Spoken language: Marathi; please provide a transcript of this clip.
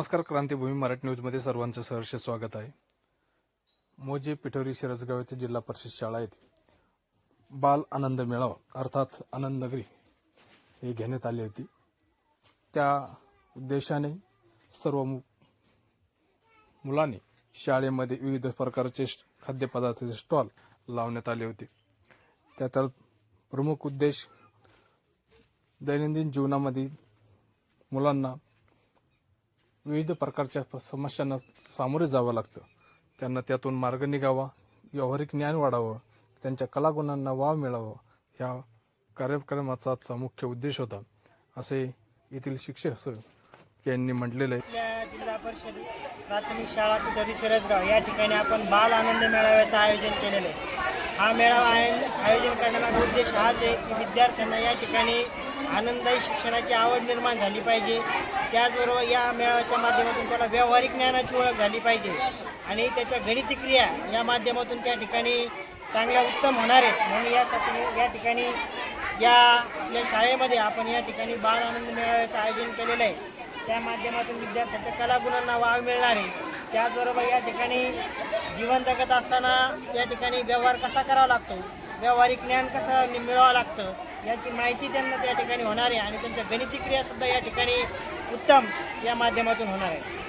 नमस्कार क्रांतीभूमी मराठी न्यूजमध्ये सर्वांचं सहर्ष स्वागत आहे. मोजे पिठोरी शिरसगाव येथे जिल्हा परिषद शाळा येथे बाल आनंद मेळावा अर्थात आनंद नगरी हे घेण्यात आली होती. त्या उद्देशाने सर्व मु मुलांनी शाळेमध्ये विविध प्रकारचे खाद्यपदार्थाचे स्टॉल लावण्यात आले होते. त्याचा प्रमुख उद्देश दैनंदिन जीवनामध्ये मुलांना विविध प्रकारच्या समस्यांना सामोरे जावं लागतं. त्यांना त्यातून मार्ग निघावा व्यावहारिक ज्ञान वाढावं त्यांच्या कलागुणांना वाव मिळावं ह्या कार्यक्रमाचा मुख्य उद्देश होता. असे येथील शिक्षक यांनी म्हटलेलं आहे. आपल्या जिल्हा परिषद प्राथमिक शाळा पिठोरी सिरजगाव या ठिकाणी आपण बाल आनंद मेळाव्याचं आयोजन केलेलं आहे. हा मेळावा आयोजन करण्यामागे उद्देश हाच आहे की विद्यार्थ्यांना या ठिकाणी आनंददायी शिक्षणाची आवड निर्माण झाली पाहिजे. त्याचबरोबर या मेळाव्याच्या माध्यमातून त्याला व्यावहारिक ज्ञानाची ओळख झाली पाहिजे. आणि त्याच्या गणिती क्रिया या माध्यमातून त्या ठिकाणी चांगल्या उत्तम होणार आहेत. म्हणून यासाठी या ठिकाणी या आपल्या शाळेमध्ये आपण या ठिकाणी बाल आनंद मेळाव्याचं आयोजन केलेलं आहे. त्या माध्यमातून विद्यार्थ्यांच्या कलागुणांना वाव मिळणार आहे. त्याचबरोबर या ठिकाणी जीवन जगत असताना या ठिकाणी व्यवहार कसा करावा लागतो? व्यावहारिक ज्ञान कसं मिळवावं लागतं? याची माहिती त्यांना त्या ठिकाणी होणार आहे आणि त्यांच्या गणिती क्रियासुद्धा या ठिकाणी उत्तम या माध्यमातून होणार आहे.